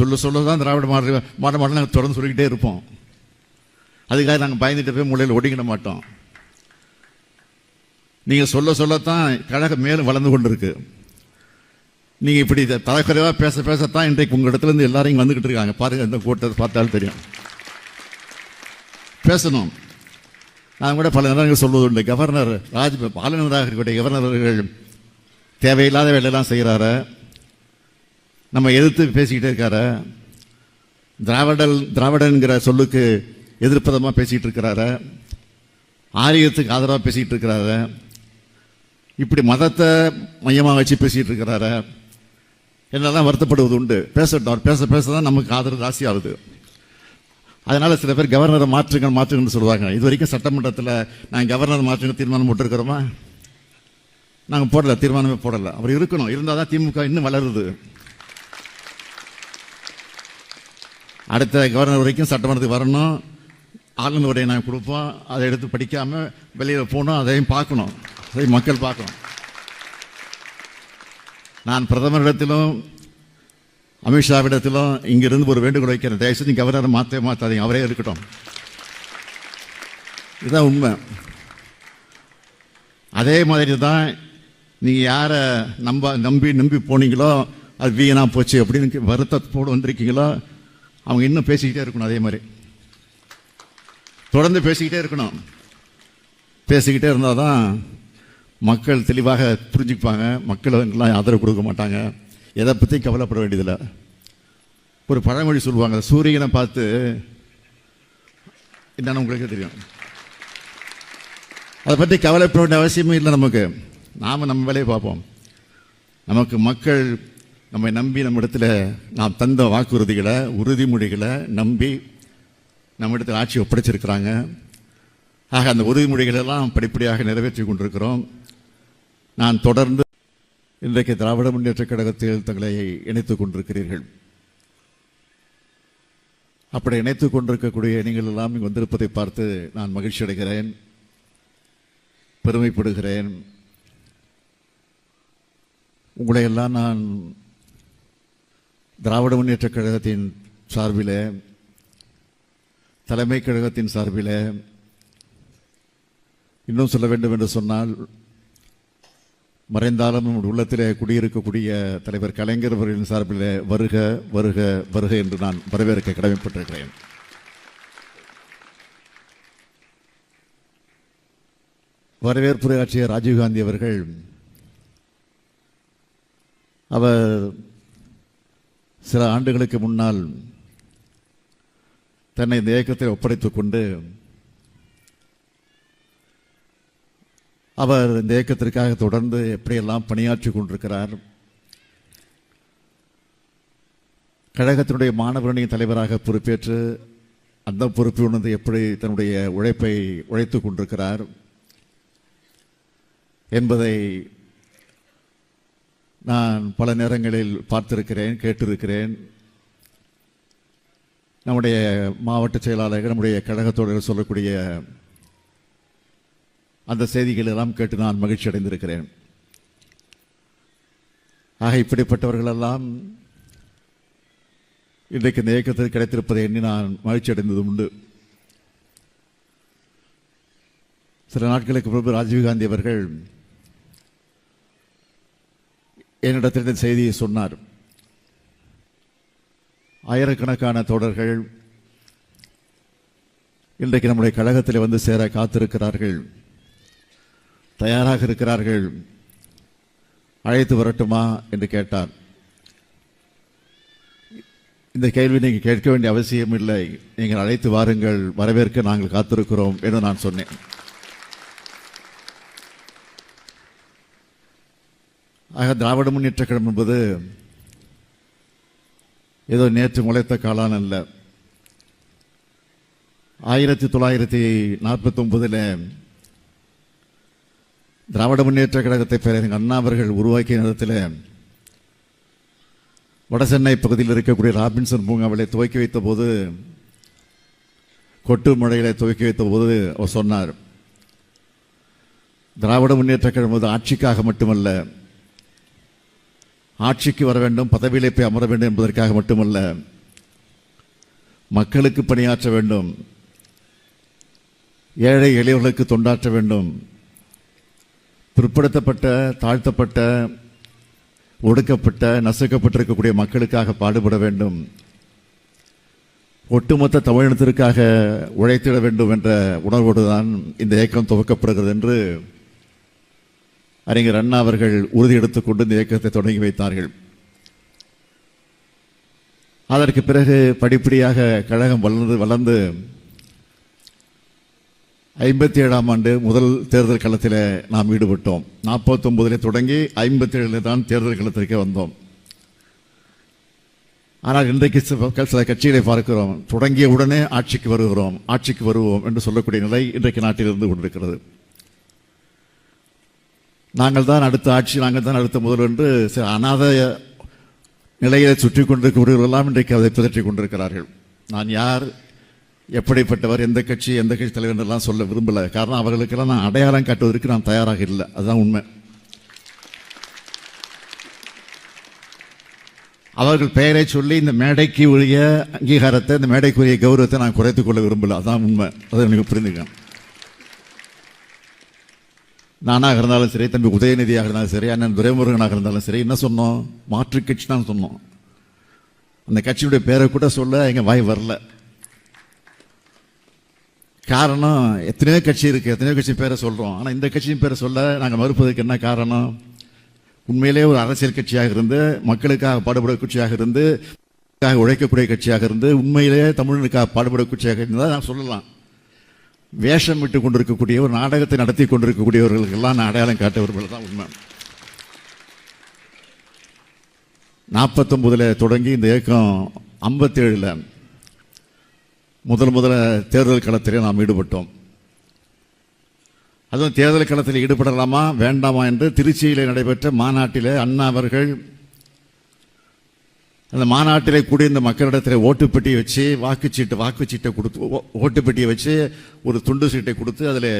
சொல்ல சொல்ல தான் திராவிட மாடல் மாட மாடல் நாங்கள் தொடர்ந்து சொல்லிக்கிட்டே இருப்போம். அதுக்காக நாங்கள் பயந்துட்டு போய் மூலையில் ஒடுங்கிட மாட்டோம். நீங்கள் சொல்ல சொல்லத்தான் கழகம் மேலும் வளர்ந்து கொண்டிருக்கு. நீங்கள் இப்படி தலைக்குறைவாக பேச பேசத்தான் இன்றைக்கு உங்கள் இடத்துலேருந்து எல்லாரும் இங்கே வந்துக்கிட்டு இருக்காங்க. பாருங்கள் இந்த கூட்டத்தை பார்த்தாலும் தெரியும். பேசணும். நான் கூட பல நேரங்கள் சொல்வது உண்டு கவர்னர் ராஜ் பாலனராக இருக்கக்கூடிய கவர்னர்கள் தேவையில்லாத வேலையெல்லாம் செய்கிறாரு நம்ம எதிர்த்து பேசிக்கிட்டே இருக்காரு? திராவிடல் திராவிடன்கிற சொல்லுக்கு எதிர்ப்பதமாக பேசிகிட்டு இருக்கிறார ஆரியத்துக்கு ஆதரவாக பேசிக்கிட்டு இருக்கிறார இப்படி மதத்தை மையமாக வச்சு பேசிகிட்டு இருக்கிறார என்னெல்லாம் வருத்தப்படுவது உண்டு பேசட்டும் அவர் பேச பேச தான் நமக்கு ஆதரவு ஜாஸ்தி ஆகுது அதனால் சில பேர் கவர்னரை மாற்றுங்க மாற்றுங்கன்னு சொல்லுவாங்க. இது வரைக்கும் சட்டமன்றத்தில் நாங்கள் கவர்னர் மாற்றுங்க தீர்மானம் போட்டிருக்கிறோமா? நாங்கள் போடலை தீர்மானமே போடலை. அவர் இருக்கணும். இருந்தால் தான் திமுக இன்னும் வளருது. அடுத்த கவர்னர் வரைக்கும் சட்டமன்றத்துக்கு வரணும். ஆளுநருடைய உரையை நாங்கள் கொடுப்போம். அதை எடுத்து படிக்காமல் வெளியில் போகணும். அதையும் பார்க்கணும். அதை மக்கள் பார்க்கணும். நான் பிரதமரிடத்திலும் அமித்ஷாவிடத்திலும் இங்கிருந்து ஒரு வேண்டுகோள் வைக்கிறேன். தயவுசெய்து கவர்னரை மாற்றவே மாற்றாதீங்க அவரே இருக்கட்டும். இதுதான் உண்மை. அதே மாதிரி தான் நீங்கள் யாரை நம்ப நம்பி நம்பி போனீங்களோ அது வீணாக போச்சு அப்படின்னு வருத்தத்தோடு வந்திருக்கீங்களோ அவங்க இன்னும் பேசிக்கிட்டே இருக்கணும் அதே மாதிரி. தொடர்ந்து பேசிக்கிட்டே இருக்கணும். பேசிக்கிட்டே இருந்தால் தான் மக்கள் தெளிவாக புரிஞ்சுப்பாங்க. மக்கள் ஆதரவு கொடுக்க மாட்டாங்க. எதை பற்றியும் கவலைப்பட வேண்டியதில்லை. ஒரு பழமொழி சொல்லுவாங்க சூரியனை பார்த்து என்னென்னு உங்களுக்கு தெரியும். அதை பற்றி கவலைப்பட வேண்டிய அவசியமும் இல்லை நமக்கு. நாம் நம்ம வேலையை பார்ப்போம். நமக்கு மக்கள் நம்மை நம்பி நம்ம நாம் தந்த வாக்குறுதிகளை உறுதிமொழிகளை நம்பி நம்ம ஆட்சி ஒப்படைச்சிருக்கிறாங்க. ஆக அந்த உறுதிமொழிகளெல்லாம் படிப்படியாக நிறைவேற்றி கொண்டிருக்கிறோம். நான் தொடர்ந்து இன்றைக்கு திராவிட முன்னேற்ற கழகத்தில் தங்களை இணைத்துக் கொண்டிருக்கிறீர்கள். அப்படி இணைத்துக் கொண்டிருக்கக்கூடிய நீங்கள் எல்லாம் இங்கு வந்திருப்பதை பார்த்து நான் மகிழ்ச்சி அடைகிறேன் பெருமைப்படுகிறேன். உங்களை எல்லாம் நான் திராவிட முன்னேற்ற கழகத்தின் சார்பில் தலைமை கழகத்தின் சார்பில் இன்னும் சொல்ல வேண்டும் என்று சொன்னால் மறைந்தாலும் நம்முடைய குடியிருக்கக்கூடிய தலைவர் கலைஞர் அவர்களின் சார்பில் வருக வருக வருக என்று நான் வரவேற்க கடமைப்பட்டிருக்கிறேன். வரவேற்புரையாற்றிய ராஜீவ்காந்தி அவர்கள் அவர் சில ஆண்டுகளுக்கு முன்னால் தன்னை இந்த இயக்கத்தில் ஒப்படைத்துக் கொண்டு அவர் இந்த இயக்கத்திற்காக தொடர்ந்து எப்படியெல்லாம் பணியாற்றி கொண்டிருக்கிறார் கழகத்தினுடைய மாணவரணியின் தலைவராக பொறுப்பேற்று அந்த பொறுப்பு உணர்ந்து எப்படி தன்னுடைய உழைப்பை உழைத்துக் கொண்டிருக்கிறார் என்பதை நான் பல நேரங்களில் பார்த்திருக்கிறேன் கேட்டிருக்கிறேன். நம்முடைய மாவட்ட செயலாளர்கள் நம்முடைய கழகத்தோடு சொல்லக்கூடிய அந்த செய்திகள் எல்லாம் கேட்டு நான் மகிழ்ச்சி அடைந்திருக்கிறேன். ஆக இப்படிப்பட்டவர்களெல்லாம் இன்றைக்கு இந்த இயக்கத்தில் கிடைத்திருப்பதை எண்ணி நான் மகிழ்ச்சி அடைந்தது உண்டு. சில நாட்களுக்கு முன்பு ராஜீவ்காந்தி அவர்கள் என்னிடத்தில் இந்த செய்தியை சொன்னார். ஆயிரக்கணக்கான தோழர்கள் இன்றைக்கு நம்முடைய கழகத்தில் வந்து சேர காத்திருக்கிறார்கள். தயாராக இருக்கிறார்கள். அழைத்து வரட்டுமா என்று கேட்டார். இந்த கேள்வி நீங்கள் கேட்க வேண்டிய அவசியம் இல்லை நீங்கள் அழைத்து வாருங்கள். வரவேற்க நாங்கள் காத்திருக்கிறோம் என்று நான் சொன்னேன். ஆக திராவிட முன்னேற்ற கழகம் என்பது ஏதோ நேற்று முளைத்த காலான் அல்ல. ஆயிரத்தி தொள்ளாயிரத்தி நாற்பத்தி ஒன்பதில் திராவிட முன்னேற்ற கழகத்தை பேரறிஞர் அண்ணா அவர்கள் உருவாக்கிய நேரத்தில் வடசென்னை பகுதியில் இருக்கக்கூடிய ராபின்சன் பூங்காவிலே துவக்கி வைத்த போது கொட்டு மழையில துவக்கி வைத்த போது அவர் சொன்னார் திராவிட முன்னேற்ற கழகம் ஆட்சிக்காக மட்டுமல்ல ஆட்சிக்கு வர வேண்டும் பதவியிலே போய் அமர வேண்டும் என்பதற்காக மட்டுமல்ல மக்களுக்கு பணியாற்ற வேண்டும் ஏழை எளியவர்களுக்கு தொண்டாற்ற வேண்டும் பிற்படுத்தப்பட்ட தாழ்த்தப்பட்ட ஒடுக்கப்பட்ட நசுக்கப்பட்டிருக்கக்கூடிய மக்களுக்காக பாடுபட வேண்டும் ஒட்டுமொத்த தமிழினத்திற்காக உழைத்திட வேண்டும் என்ற உணர்வோடு தான் இந்த இயக்கம் துவக்கப்படுகிறது என்று அறிஞர் அண்ணா அவர்கள் உறுதி எடுத்துக்கொண்டு இந்த இயக்கத்தை தொடங்கி வைத்தார்கள். அதற்கு பிறகு படிப்படியாக கழகம் வளர்ந்து வளர்ந்து ஐம்பத்தி ஏழாம் ஆண்டு முதல் தேர்தல் களத்தில் நாம் ஈடுபட்டோம். நாற்பத்தொம்பதில் தொடங்கி ஐம்பத்தி ஏழில் தான் தேர்தல் களத்திற்கே வந்தோம். ஆனால் இன்றைக்கு சில கட்சிகளை பார்க்கிறோம். தொடங்கிய உடனே ஆட்சிக்கு வருகிறோம் ஆட்சிக்கு வருவோம் என்று சொல்லக்கூடிய நிலை இன்றைக்கு நாட்டில் இருந்து கொண்டிருக்கிறது. நாங்கள் தான் அடுத்த ஆட்சி நாங்கள் தான் அடுத்த முதல் என்று சில அநாத நிலையை சுற்றி கொண்டிருக்கிறவர்களெல்லாம் இன்றைக்கு அதை பிதற்றி கொண்டிருக்கிறார்கள். நான் யார் எப்படிப்பட்டவர் எந்த கட்சி எந்த கட்சி தலைவர் எல்லாம் சொல்ல விரும்பலை. காரணம் அவர்களுக்கெல்லாம் நான் அடையாளம் காட்டுவதற்கு நான் தயாராக இல்லை. அதுதான் உண்மை. அவர்கள் பெயரை சொல்லி இந்த மேடைக்கு உரிய அங்கீகாரத்தை இந்த மேடைக்குரிய கௌரவத்தை நான் குறைத்துக் கொள்ள விரும்பல. அதான் உண்மை. அதை எனக்கு புரிந்துக்கணும் நானாக இருந்தாலும் சரி தம்பி உதயநிதியாக இருந்தாலும் சரி அண்ணன் துரைமுருகனாக இருந்தாலும் சரி என்ன சொன்னோம்? மாற்று கட்சி தான் சொன்னோம். அந்த கட்சியுடைய பேரை கூட சொல்ல எங்கள் வாய் வரல. காரணம் எத்தனையோ கட்சி இருக்குது எத்தனையோ கட்சி பேரை சொல்கிறோம் ஆனால் இந்த கட்சியின் பேரை சொல்ல நாங்கள் மறுப்பதற்கு என்ன காரணம்? உண்மையிலே ஒரு அரசியல் கட்சியாக இருந்து மக்களுக்காக பாடுபட கட்சியாக இருந்து உழைக்கக்கூடிய கட்சியாக இருந்து உண்மையிலேயே தமிழனுக்காக பாடுபட கட்சியாக இருந்தால் நான் சொல்லலாம். வேஷம் விட்டு கொண்டிருக்கக்கூடிய ஒரு நாடகத்தை நடத்தி கொண்டிருக்கக்கூடியவர்களுக்கெல்லாம் நான் அடையாளம் காட்டவர்கள் தான் உண்மை. நாற்பத்தொம்பதில் தொடங்கி இந்த இயக்கம் ஐம்பத்தேழில் முதல் முதல்ல தேர்தல் களத்திலே நாம் ஈடுபட்டோம். அதுவும் தேர்தல் களத்தில் ஈடுபடலாமா வேண்டாமா என்று திருச்சியில் நடைபெற்ற மாநாட்டிலே அண்ணா அவர்கள் அந்த மாநாட்டிலே கூடிய இந்த மக்களிடத்தில் ஓட்டுப்பெட்டியை வச்சு வாக்குச்சீட்டு வாக்குச்சீட்டை கொடுத்து ஓ- ஓட்டுப்பெட்டியை வச்சு ஒரு துண்டு சீட்டை கொடுத்து அதில்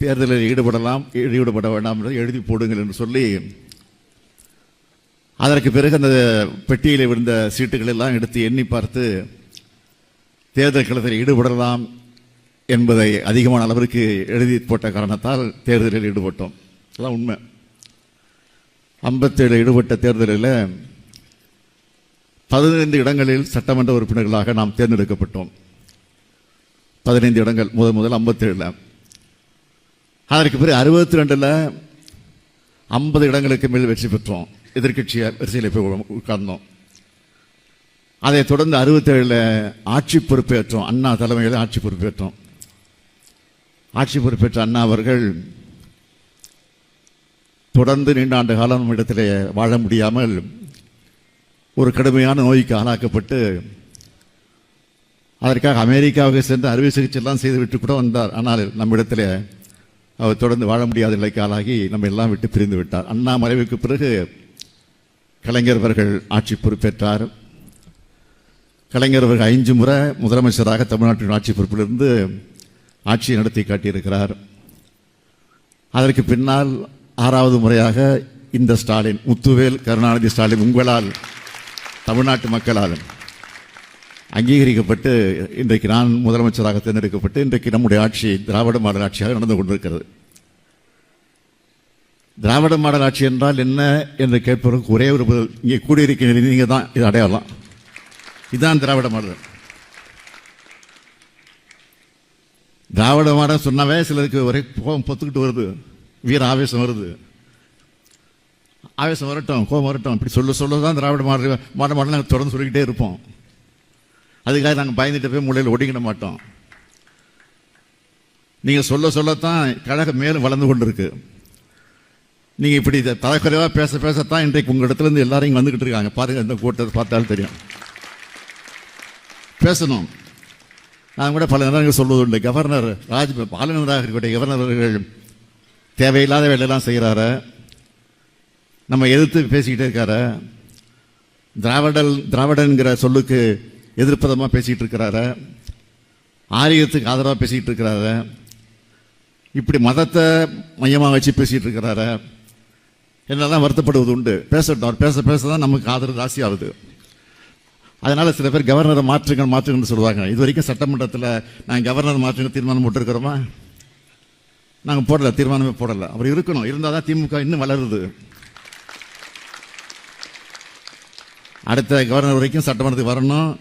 தேர்தலில் ஈடுபடலாம் ஈடுபட வேண்டாம் என்று எழுதி போடுங்கள் என்று சொல்லி அதற்கு பிறகு அந்த பெட்டியில் விழுந்த சீட்டுகள் எல்லாம் எடுத்து எண்ணி பார்த்து தேர்தல் களத்தில் ஈடுபடலாம் என்பதை அதிகமான அளவிற்கு எழுதி போட்ட காரணத்தால் தேர்தலில் ஈடுபட்டோம். அதான் உண்மை. ஐம்பத்தேழு ஈடுபட்ட தேர்தலில் பதினைந்து இடங்களில் சட்டமன்ற உறுப்பினர்களாக நாம் தேர்ந்தெடுக்கப்பட்டோம். பதினைந்து இடங்கள் முதல் முதல் ஐம்பத்தேழில். அதற்கு பிறகு அறுபத்தி ரெண்டில் ஐம்பது இடங்களுக்கு மேல் வெற்றி பெற்றோம். எதிர்க்கட்சிய வரிசையில் போய் உட்கார்ந்தோம். அதைத் தொடர்ந்து அறுபத்தேழில் ஆட்சி பொறுப்பேற்றோம். அண்ணா தலைமையில் ஆட்சி பொறுப்பேற்றோம். ஆட்சி பொறுப்பேற்ற அண்ணா அவர்கள் தொடர்ந்து நீண்ட ஆண்டு காலம் இடத்திலே வாழ முடியாமல் ஒரு கடுமையான நோய்க்கு ஆளாக்கப்பட்டு அதற்காக அமெரிக்காவுக்கு சென்று அறுவை சிகிச்சையெல்லாம் செய்துவிட்டு கூட வந்தார். ஆனால் நம்மிடத்தில் அவர் தொடர்ந்து வாழ முடியாத நிலைக்கு ஆளாகி நம்ம எல்லாம் விட்டு பிரிந்து விட்டார். அண்ணா மறைவுக்கு பிறகு கலைஞர் அவர்கள் ஆட்சி பொறுப்பேற்றார். கலைஞர் அவர்கள் ஐந்து முறை முதலமைச்சராக தமிழ்நாட்டின் ஆட்சி பொறுப்பிலிருந்து ஆட்சியை நடத்தி காட்டியிருக்கிறார். அதற்கு பின்னால் ஆறாவது முறையாக இந்த ஸ்டாலின் முத்துவேல் கருணாநிதி ஸ்டாலின் உங்களால் தமிழ்நாட்டு மக்களால் அங்கீகரிக்கப்பட்டு இன்றைக்கு நான் முதலமைச்சராக தேர்ந்தெடுக்கப்பட்டு இன்றைக்கு நம்முடைய ஆட்சி திராவிட மாடல் ஆட்சியாக நடந்து கொண்டிருக்கிறது. திராவிட மாடல் ஆட்சி என்றால் என்ன என்று கேட்பவருக்கு ஒரே ஒரு பதில் இங்கே கூடியிருக்கிற நீங்கள் தான் இது அடையாளம் இதுதான் திராவிட மாடல். திராவிட மாடல் சொன்னாவே சிலருக்கு ஒரே கோபம் பொத்துக்கிட்டு வருது வீர ஆவேசம் வருது. ஆவேசம் வரட்டும் கோபம் வரட்டும். இப்படி சொல்ல சொல்ல தான் திராவிட மாடல் மாடல் மாடல் நாங்கள் தொடர்ந்து சொல்லிக்கிட்டே இருப்போம். அதுக்காக நாங்கள் பயந்துட்டு போய் மூலையில் ஒடுங்கிட மாட்டோம். நீங்கள் சொல்ல சொல்லத்தான் கழகம் மேலும் வளர்ந்து கொண்டிருக்கு. நீங்கள் இப்படி தலைக்குறைவாக பேச பேசத்தான் இன்றைக்கு உங்கள் இடத்துலேருந்து எல்லாரையும் எல்லாரும் இங்கே இருக்காங்க. பாருங்கள் இந்த கூட்டத்தை பார்த்தாலும் தெரியும். பேசணும். நான் கூட பல நேரங்கள் சொல்வது உண்டு கவர்னர் ராஜ் ஆளுநராக இருக்கக்கூடிய கவர்னர்கள் தேவையில்லாத வேலையெல்லாம் செய்கிறாரு நம்ம எதிர்த்து பேசிக்கிட்டே இருக்கார. திராவிடல் திராவிடன்கிற சொல்லுக்கு எதிர்ப்பதமாக பேசிக்கிட்டு இருக்கிறாரு ஆரியத்துக்கு ஆதரவாக பேசிக்கிட்டு இருக்கிறாரு இப்படி மதத்தை மையமாக வச்சு பேசிகிட்டு இருக்கிறாரு என்னெல்லாம் வருத்தப்படுவது உண்டு? பேசட்டும். அவர் பேச பேச தான் நமக்கு ஆதரவு ஜாஸ்தி ஆகுது அதனால் சில பேர் கவர்னரை மாற்றுங்க மாற்றுங்கன்னு சொல்லுவாங்க. இது வரைக்கும் சட்டமன்றத்தில் நாங்கள் கவர்னர் மாற்றுங்க தீர்மானம் போட்டிருக்கிறோமா? நாங்கள் போடலை தீர்மானமே போடலை. அவர் இருக்கணும். இருந்தால் தான் திமுக இன்னும் வளருது. அடுத்த கவர்னர் வரைக்கும் சட்டமன்றத்துக்கு வரணும்.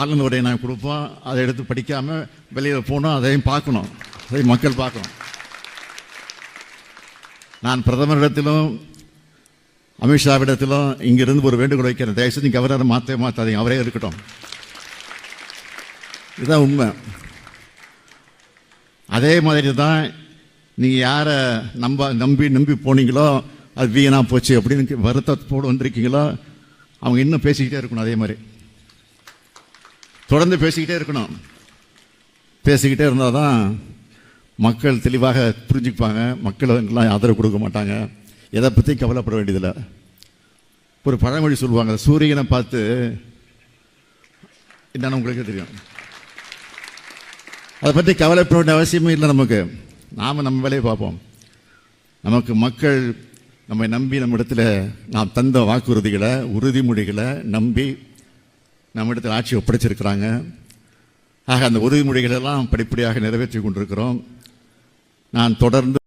ஆளுநருடைய நான் நாங்கள் கொடுப்போம். அதை எடுத்து படிக்காம வெளியில் போகணும். அதையும் பார்க்கணும். அதை மக்கள் பார்க்கணும். நான் பிரதமரிடத்திலும் அமித்ஷாவிடத்திலும் இங்கிருந்து ஒரு வேண்டுகோள் வைக்கிறேன். தயவுசெய்து கவர்னரை மாற்றவே மாற்றாதீங்க அவரே இருக்கட்டும். இதுதான் உண்மை. அதே மாதிரி தான் நீங்கள் யாரை நம்ப நம்பி நம்பி போனீங்களோ அது வீணாக போச்சு அப்படின்னு வருத்தத்தோடு வந்திருக்கீங்களோ அவங்க இன்னும் பேசிக்கிட்டே இருக்கணும் அதே மாதிரி. தொடர்ந்து பேசிக்கிட்டே இருக்கணும். பேசிக்கிட்டே இருந்தால் தான் மக்கள் தெளிவாக புரிஞ்சுப்பாங்க. மக்கள் ஆதரவு கொடுக்க மாட்டாங்க. எதை பற்றியும் கவலைப்பட வேண்டியதில்லை. ஒரு பழமொழி சொல்லுவாங்க சூரியனை பார்த்து என்னன்னு உங்களுக்கு தெரியும். அதை பற்றி கவலைப்பட வேண்டிய அவசியமே இல்லை நமக்கு. நாம் நம்ம வேலையை பார்ப்போம். நமக்கு மக்கள் நம்மை நம்பி நம்ம இடத்துல நாம் தந்த வாக்குறுதிகளை உறுதிமொழிகளை நம்பி நம்ம ஆட்சி ஒப்படைச்சிருக்கிறாங்க. ஆக அந்த உறுதிமொழிகளெல்லாம் படிப்படியாக நிறைவேற்றி கொண்டிருக்கிறோம். நான் தொடர்ந்து